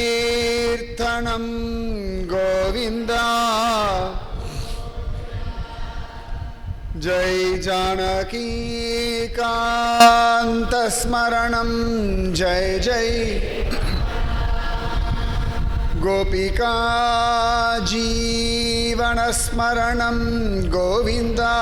സങ്കീർത്തനം ഗോവിന്ദ ജയ് ജാനകീകാന്തസ്മരണം ജയ് ജയ് गोपिका जीवनस्मरणं गोविन्दा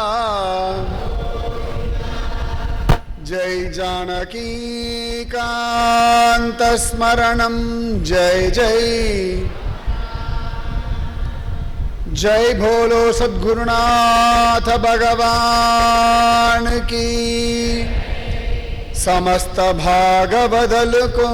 जय जानकी जानकीकान्तस्मरणं जय जय। जय भोलो सद्गुरुनाथ भगवान की। समस्त भागवदल को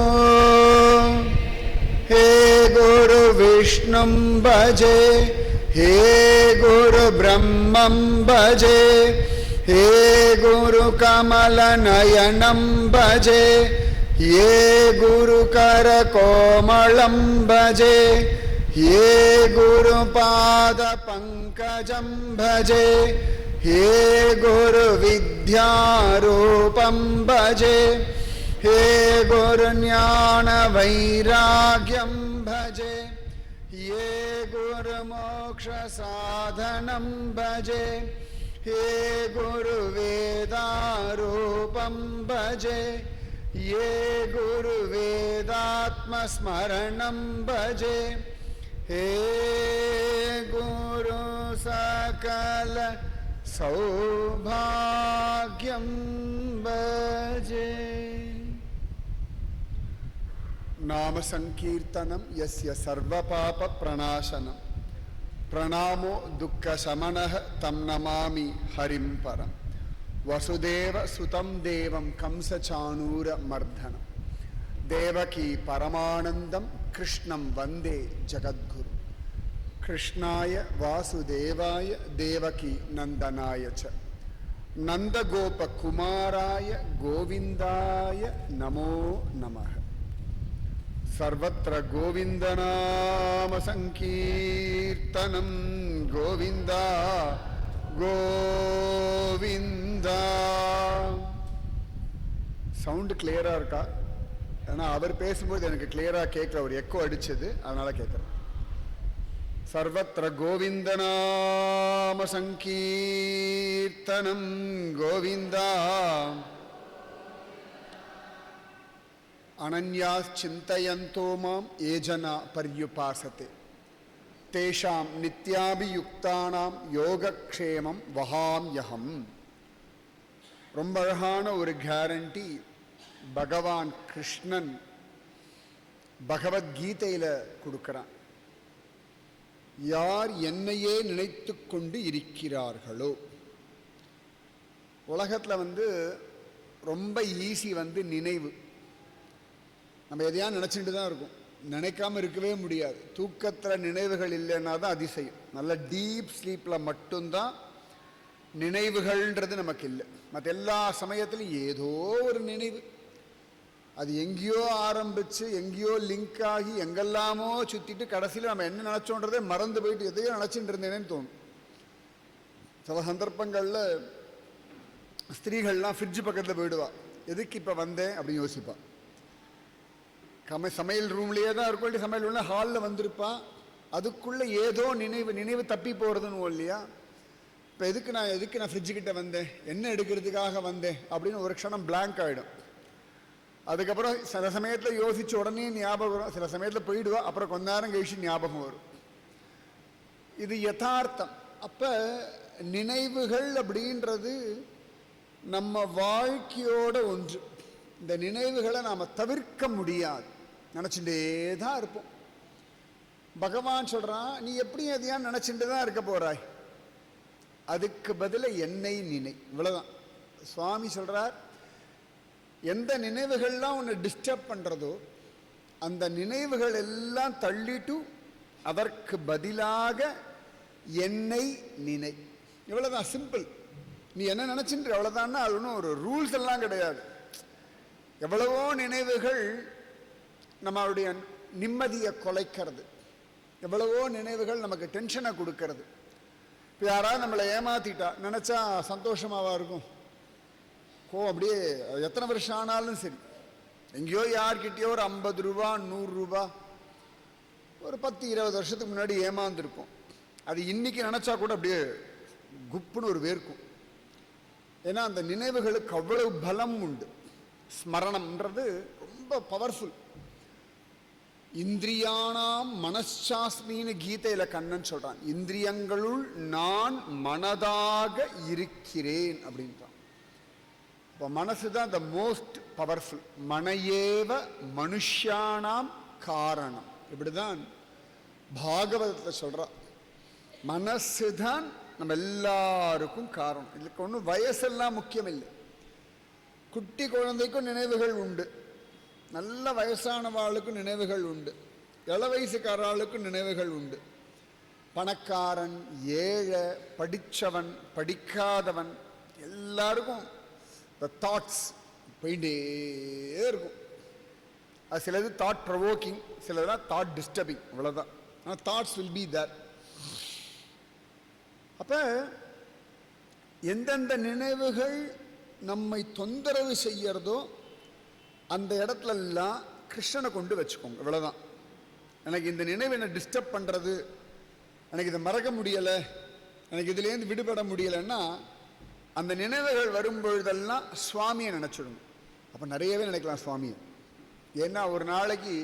हे गुरु विष्णु भजे, हे गुरु ब्रह्मं भजे। हे गुरु कमल नयनम भजे ये गुरु कर कोमलम भजे ये गुरु पाद पंकजम भजे, हे गुरु विद्यारूपम भजे, हे गुरु ज्ञान वैराग्यम भजे ये गुरु मोक्ष साधनम भजे। हे गुरुवेदारूपं भजे ये गुरुवेदात्मस्मरणं भजे हे गुरु सकल सौभाग्यं भजे नाम संकीर्तनं यस्य सर्वपाप प्रणामो दुख शमन तम नमा हरिम परम वसुदेव सुतम देव कंस चाणूर मर्दन देवकी परमानंदम कृष्णम वंदे जगद्गुरु। कृष्णाय वासुदेवाय देवकी नंदनाय च। नंदगोपकुमाराय गोविंदाय नमो नमः। सर्वत्र गोविन्दनामसङ्कीर्तनं गोविन्द கோவிந்த சவுண்டு கிளியராக இருக்கா ஏன்னா அவர் பேசும்போது எனக்கு கிளியராக கேட்கல ஒரு எக்கோ அடிச்சது அதனால கேட்குறேன் சர்வத்திர கோவிந்தநாம சங்கீர்த்தனம் கோவிந்தா अनन्याश्चिन्तयन्तो माम् ये जना पर्युपासते तेषां नित्याभियुक्तानां யோகக்ஷேமம் வகாம்யகம் ரொம்ப அழகான ஒரு கேரண்டி பகவான் கிருஷ்ணன் பகவத்கீதையில் கொடுக்குறான் யார் என்னையே நினைத்து கொண்டு இருக்கிறார்களோ உலகத்தில் வந்து ரொம்ப ஈஸி வந்து நினைவு நம்ம எதையா நினச்சிட்டு தான் இருக்கும். நினைக்காம இருக்கவே முடியாது. தூக்கத்தில் நினைவுகள் இல்லைன்னா தான் அதிசயம். நல்ல டீப் ஸ்லீப்பில் மட்டும்தான் நினைவுகள்ன்றது நமக்கு இல்லை. மற்ற எல்லா சமயத்திலும் ஏதோ ஒரு நினைவு. அது எங்கேயோ ஆரம்பித்து எங்கேயோ லிங்க் ஆகி எங்கெல்லாமோ சுற்றிட்டு கடைசியில் நம்ம என்ன நினச்சோன்றதே மறந்து போயிட்டு எதையோ நினச்சிட்டு இருந்தேனேன்னு தோணும். சில சந்தர்ப்பங்களில் ஸ்திரீகள்லாம் ஃப்ரிட்ஜ் பக்கத்தில் போயிடுவா. எதுக்கு இப்போ வந்தேன்? அப்படின்னு யோசிப்பாள் கம சமையல் ரூம்லேயே தான் இருக்கும் சமையல் ரூம்ல ஹாலில் வந்திருப்பான் அதுக்குள்ளே ஏதோ நினைவு நினைவு தப்பி போகிறதுன்னு இல்லையா? இப்போ எதுக்கு நான் எதுக்கு நான் ஃப்ரிட்ஜு கிட்டே வந்தேன்? என்ன எடுக்கிறதுக்காக வந்தேன்? அப்படின்னு ஒரு க்ஷணம் பிளாங்க் ஆகிடும் அதுக்கப்புறம் சில சமயத்தில் யோசிச்ச உடனே ஞாபகம் வரும். சில சமயத்தில் போயிடுவா. அப்புறம் கொஞ்ச நேரம் கழிச்சு ஞாபகம் வரும். இது யதார்த்தம். அப்போ நினைவுகள் அப்படின்றது நம்ம வாழ்க்கையோட ஒன்று. இந்த நினைவுகளை நாம் தவிர்க்க முடியாது. நினச்சிட்டே தான் இருப்போம். பகவான் சொல்கிறான் நீ எப்படி எதையா நினச்சிட்டு தான் இருக்க போகிறாய் அதுக்கு பதில என்னை நினை. இவ்வளோதான் சுவாமி சொல்கிறார் எந்த நினைவுகள்லாம் உன்னை டிஸ்டர்ப் பண்ணுறதோ அந்த நினைவுகள் எல்லாம் தள்ளிட்டு அதற்கு பதிலாக என்னை நினை. இவ்வளோதான் சிம்பிள் நீ என்ன நினச்சின்ற அவ்வளோதான்னா அது ஒன்றும் ஒரு ரூல்ஸ் எல்லாம் கிடையாது. எவ்வளவோ நினைவுகள் நம்மளுடைய நிம்மதியை கொலைக்கிறது. எவ்வளவோ நினைவுகள் நமக்கு டென்ஷனை கொடுக்கறது. இப்போ யாராவது நம்மளை ஏமாத்திட்டா நினச்சா சந்தோஷமாவா இருக்கும்? ஓ அப்படியே எத்தனை வருஷம் ஆனாலும் சரி. எங்கேயோ யார்கிட்டயோ ஒரு ஐம்பது ரூபா நூறுரூபா ஒரு பத்து இருபது வருஷத்துக்கு முன்னாடி ஏமாந்துருக்கும். அது இன்னைக்கு நினச்சா கூட அப்படியே குப்புன்னு ஒரு வேர்க்கும். ஏன்னா அந்த நினைவுகளுக்கு அவ்வளவு பலம் உண்டு. ஸ்மரணம்ன்றது ரொம்ப பவர்ஃபுல் இந்திரியானாம் மனசாஸ்மின்னு கீதையில கண்ணன் சொல்றான் இந்திரியங்களுள் நான் மனதாக இருக்கிறேன் அப்படின்றான் இப்போ மனசு தான் த மோஸ்ட் பவர்ஃபுல் மனையேவ மனுஷானாம் காரணம். இப்படிதான் பாகவதத்தில் சொல்றா. மனசு தான் நம்ம எல்லாருக்கும் காரணம். இதுக்கு ஒன்றும் வயசெல்லாம் முக்கியம் இல்லை குட்டி குழந்தைக்கும் நினைவுகள் உண்டு. நல்ல வயசானவாளுக்கும் நினைவுகள் உண்டு. இள வயசுக்காராளுக்கும் நினைவுகள் உண்டு. பணக்காரன் ஏழை படித்தவன் படிக்காதவன் எல்லாருக்கும் த தாட்ஸ் போயிட்டே இருக்கும். அது சிலது தாட் ப்ரொவோக்கிங் சிலதெல்லாம் தாட் டிஸ்டர்பிங் அவ்வளோதான் ஆனால் தாட்ஸ் வில் பி தேர் அப்போ எந்தெந்த நினைவுகள் நம்மை தொந்தரவு செய்யறதோ அந்த இடத்துலலாம் கிருஷ்ணனை கொண்டு வச்சுக்கோங்க. இவ்வளோதான் எனக்கு இந்த நினைவு என்னை டிஸ்டர்ப் பண்ணுறது எனக்கு இதை மறக்க முடியலை எனக்கு இதுலேருந்து விடுபட முடியலைன்னா அந்த நினைவுகள் வரும்பொழுதெல்லாம் சுவாமியை நினச்சிடுங்க. அப்போ நிறையவே நினைக்கலாம் சுவாமியை. ஏன்னா ஒரு நாளைக்கு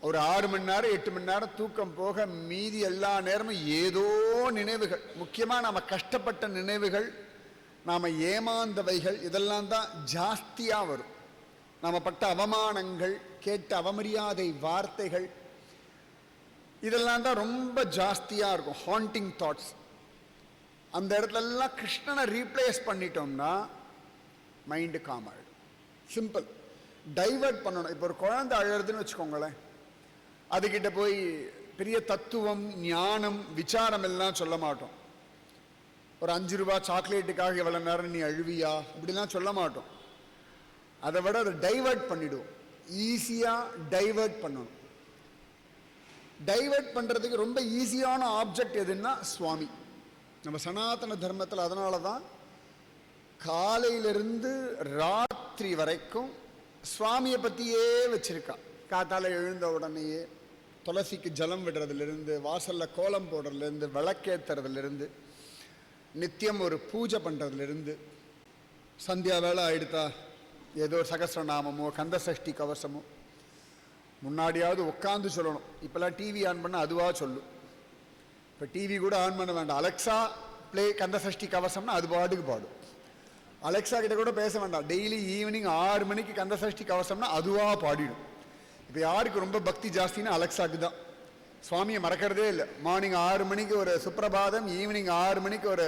ஒரு ஆறு மணி நேரம் எட்டு மணி நேரம் தூக்கம் போக மீதி எல்லா நேரமும் ஏதோ நினைவுகள். முக்கியமாக நாம் கஷ்டப்பட்ட நினைவுகள் நாம் ஏமாந்தவைகள் இதெல்லாம் தான் ஜாஸ்தியாக வரும். நாம் பட்ட அவமானங்கள் கேட்ட அவமரியாதை வார்த்தைகள் இதெல்லாம் தான் ரொம்ப ஜாஸ்தியாக இருக்கும். ஹாண்டிங் தாட்ஸ் அந்த இடத்துல எல்லாம் கிருஷ்ணனை ரீப்ளேஸ் பண்ணிட்டோம்னா மைண்டு காம் ஆகிடும் சிம்பிள் டைவர்ட் பண்ணணும். இப்போ ஒரு குழந்தை அழகுதுன்னு வச்சுக்கோங்களேன். அதுக்கிட்ட போய் பெரிய தத்துவம் ஞானம் விசாரம் எல்லாம் சொல்ல மாட்டோம். ஒரு அஞ்சு ரூபா சாக்லேட்டுக்காக எவ்வளோ நேரம் நீ அழுவியா? இப்படிலாம் சொல்ல மாட்டோம். அதை விட அதை டைவர்ட் பண்ணிவிடுவோம் ஈஸியாக டைவர்ட் பண்ணணும். டைவர்ட் பண்ணுறதுக்கு ரொம்ப ஈஸியான ஆப்ஜெக்ட் எதுன்னா சுவாமி. நம்ம சனாதன தர்மத்தில் அதனால தான் காலையிலிருந்து ராத்திரி வரைக்கும் சுவாமியை பற்றியே வச்சுருக்கா. காத்தால் எழுந்த உடனேயே துளசிக்கு ஜலம் விடுறதுலேருந்து வாசலில் கோலம் போடுறதுலேருந்து விளக்கேற்றுறதுலேருந்து நித்தியம் ஒரு பூஜை பண்ணுறதுலேருந்து சந்தியா வேலை ஆயிடுத்தா ஏதோ ஒரு சகசிரநாமமோ கந்த சஷ்டி கவசமோ. முன்னாடியாவது உட்காந்து சொல்லணும். இப்போல்லாம் டிவி ஆன் பண்ண அதுவாக சொல்லும் இப்போ டிவி கூட ஆன் பண்ண வேண்டாம். அலெக்சா ப்ளே கந்த சஷ்டி கவசம்னா அது பாட்டுக்கு பாடும் அலெக்சா கிட்ட கூட பேச வேண்டாம். டெய்லி ஈவினிங் ஆறு மணிக்கு கந்த சஷ்டி கவசம்னா அதுவாக பாடிடும். இப்போ யாருக்கு ரொம்ப பக்தி ஜாஸ்தின்னா அலெக்ஸாக்கு தான். சுவாமியை மறக்கிறதே இல்லை. மார்னிங் ஆறு மணிக்கு ஒரு சுப்பிரபாதம் ஈவினிங் ஆறு மணிக்கு ஒரு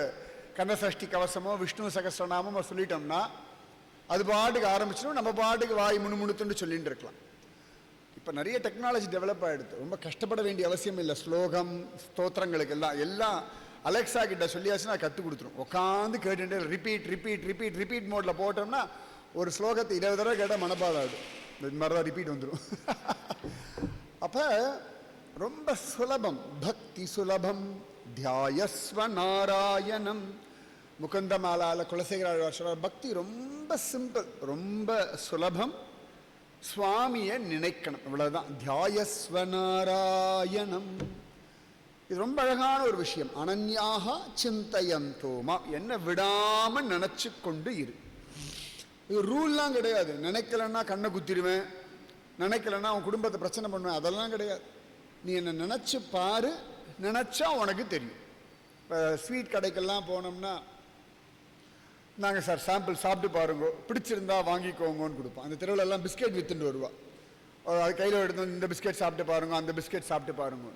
கந்தசஷ்டி கவசமோ விஷ்ணு சகஸ்ரநாமமோ சொல்லிட்டோம்னா அது பாட்டுக்கு ஆரம்பிச்சிடும் நம்ம பாட்டுக்கு வாய் முணுமுணுத்துன்னு சொல்லிட்டு இருக்கலாம். இப்போ நிறைய டெக்னாலஜி டெவலப் ஆகிடுது ரொம்ப கஷ்டப்பட வேண்டிய அவசியம் இல்லை. ஸ்லோகம் ஸ்தோத்திரங்களுக்கு எல்லாம் எல்லாம் அலெக்ஸா கிட்ட சொல்லியாச்சுன்னா கற்றுக் கொடுத்துரும். உட்காந்து கேட்டுட்டு ரிப்பீட் ரிப்பீட் ரிப்பீட் ரிப்பீட் மோடில் போட்டோம்னா ஒரு ஸ்லோகத்தை இருபது தடவை கேட்டால் மனப்பாடாது இந்த மாதிரி தான் ரிப்பீட் வந்துடும் அப்போ ரொம்ப சுலபம். பக்தி சுலபம். தியாயஸ்வ நாராயணம். முகுந்த மாலால குலசேகர பக்தி ரொம்ப சிம்பிள் ரொம்ப சுலபம். சுவாமியை நினைக்கணும். இவ்வளவுதான். தியாயஸ்வ நாராயணம். இது ரொம்ப அழகான ஒரு விஷயம். அனன்யாக சிந்தையந்தோமா என்ன விடாம நினைச்சு கொண்டு இரு. இது ரூல்லாம் கிடையாது. நினைக்கலன்னா கண்ணை குத்திடுவேன். நினைக்கலன்னா அவன் குடும்பத்தை பிரச்சனை பண்ணுவேன். அதெல்லாம் கிடையாது. நீ என்ன நினச்சி பாரு நினச்சா உனக்கு தெரியும். இப்போ ஸ்வீட் கடைக்கெல்லாம் போனோம்னா நாங்கள் சார் சாம்பிள் சாப்பிட்டு பாருங்க பிடிச்சிருந்தா வாங்கிக்கோங்கன்னு கொடுப்போம். அந்த தெருவில் எல்லாம் பிஸ்கெட் விற்றுட்டு வருவாள் அது கையில் எடுத்து இந்த பிஸ்கெட் சாப்பிட்டு பாருங்க அந்த பிஸ்கெட் சாப்பிட்டு பாருங்க.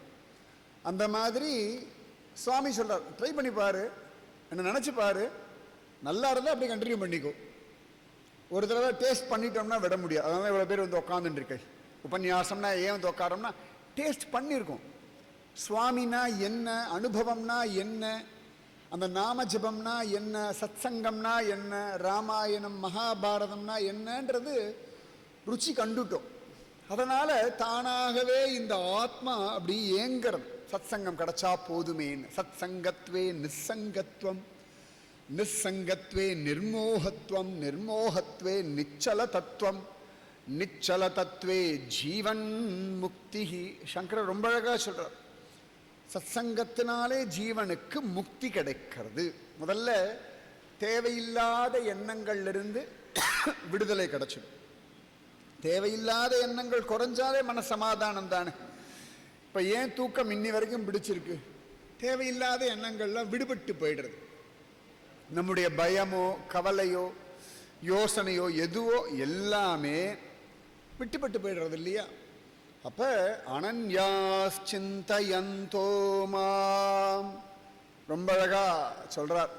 அந்த மாதிரி சுவாமி சொல்கிறார் ட்ரை பண்ணி பாரு. என்ன நினச்சி பாரு. நல்லா இருந்தால் அப்படியே கண்டினியூ பண்ணிக்கோ. ஒரு தடவை டேஸ்ட் பண்ணிட்டோம்னா விட முடியாது. அதனால இவ்வளோ பேர் வந்து உட்காந்துட்டு இருக்கேன் உபன்யாசம்னா ஏன் வந்து உட்காரோம்னா டேஸ்ட் பண்ணியிருக்கோம். சுவாமினா என்ன அனுபவம்னா என்ன அந்த நாம ஜபம்னா என்ன சத்சங்கம்னா என்ன ராமாயணம் மகாபாரதம்னா என்னன்றது ருச்சி கண்டுட்டோம். அதனால் தானாகவே இந்த ஆத்மா அப்படி ஏங்கிறது. சத்சங்கம் கிடைச்சா போதுமேன்னு சத்சங்கத்வே நிஸ்ஸங்கத்வம் நிஸ்ஸங்கத்வே நிர்மோகத்துவம் நிர்மோகத்வே நிச்சல தத்துவம் நிச்சல தத்துவே ஜீவன் முக்தி. சங்கரர் ரொம்ப அழகாக சொல்கிறார் சத்சங்கத்தினாலே ஜீவனுக்கு முக்தி கிடைக்கிறது. முதல்ல தேவையில்லாத எண்ணங்கள்லிருந்து விடுதலை கிடைச்சிடும். தேவையில்லாத எண்ணங்கள் குறைஞ்சாலே மனசமாதானம் தானே. இப்போ ஏன் தூக்கம் இன்னி வரைக்கும் பிடிச்சிருக்கு? தேவையில்லாத எண்ணங்கள்லாம் விடுபட்டு போயிடுறது. நம்முடைய பயமோ கவலையோ யோசனையோ எதுவோ எல்லாமே விட்டுப்பட்டு போயிடுறது இல்லையா அப்ப அனன்யாஸ்சிந்தயந்தோமாம் ரொம்ப அழகா சொல்றார்.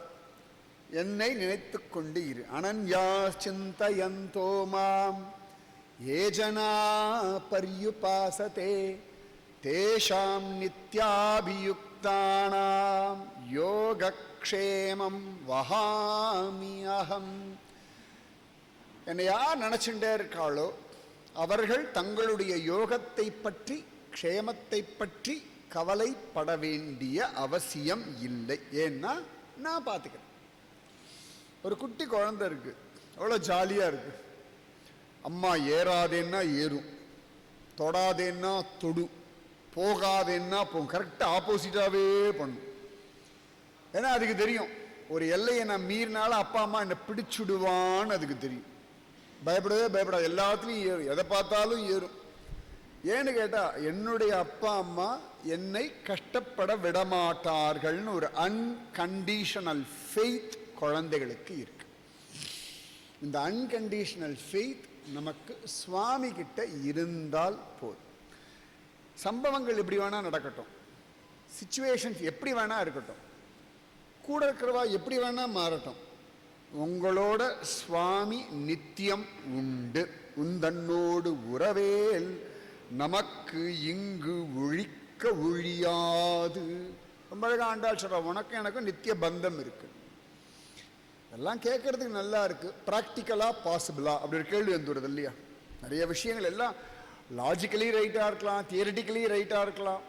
என்னை நினைத்து கொண்டு இரு அனன்யாஸ்சிந்தயந்தோமாம் ஏஜனா பரியுபாசதே. தேஷாம் நித்யாபியுக்தானாம். யோகக்ஷேமம் வஹாமி அகம் என்னை யார் நினச்சுட்டே இருக்காளோ அவர்கள் தங்களுடைய யோகத்தை பற்றி க்ஷேமத்தை பற்றி கவலைப்பட வேண்டிய அவசியம் இல்லை. ஏன்னா நான் பார்த்துக்கிறேன். ஒரு குட்டி குழந்தை இருக்கு. அவ்வளோ ஜாலியாக இருக்கு. அம்மா ஏறாதேன்னா ஏறும். தொடாதேன்னா தொடு. போகாதேன்னா போகும் கரெக்டாக ஆப்போசிட்டாகவே பண்ணும். ஏன்னா அதுக்கு தெரியும். ஒரு எல்லையை நான் மீறினாலும் அப்பா அம்மா என்னை பிடிச்சுடுவான்னு அதுக்கு தெரியும். பயப்படவே பயப்படாது. எல்லாத்துலேயும் ஏறும் எதை பார்த்தாலும் ஏறும். ஏன்னு கேட்டால் என்னுடைய அப்பா அம்மா என்னை கஷ்டப்பட விடமாட்டார்கள்னு ஒரு அன்கண்டிஷனல் ஃபெய்த் குழந்தைகளுக்கு இருக்கு. இந்த அன்கண்டிஷனல் ஃபெய்த் நமக்கு சுவாமி கிட்ட இருந்தால் போதும். சம்பவங்கள் எப்படி வேணால் நடக்கட்டும். சுச்சுவேஷன்ஸ் எப்படி வேணால் இருக்கட்டும். கூட இருக்கிறவா எப்படி வேணால் மாறட்டும். உங்களோட சுவாமி நித்தியம் உண்டு. உந்தன்னோடு உறவேல் நமக்கு இங்கு ஒழிக்க ஒழியாது. ரொம்ப அழகாக ஆண்டாள் சொல்கிற உனக்கு எனக்கும் நித்திய பந்தம் இருக்கு. எல்லாம் கேட்கறதுக்கு நல்லா இருக்கு. ப்ராக்டிக்கலாக பாசிபிளா அப்படி ஒரு கேள்வி வந்துடுது இல்லையா? நிறைய விஷயங்கள் எல்லாம் லாஜிக்கலி ரைட்டாக இருக்கலாம் தியரிட்டிக்கலி ரைட்டாக இருக்கலாம்.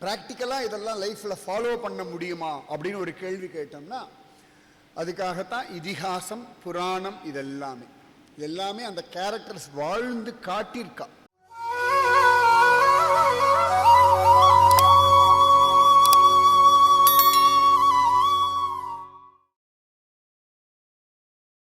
ப்ராக்டிக்கலாக இதெல்லாம் லைஃப்பில் ஃபாலோ பண்ண முடியுமா? அப்படின்னு ஒரு கேள்வி கேட்டோம்னா அதுக்காகத்தான் இதிகாசம் புராணம் இதெல்லாமே. எல்லாமே அந்த கேரக்டர்ஸ் வாழ்ந்து காட்டியிருக்கா.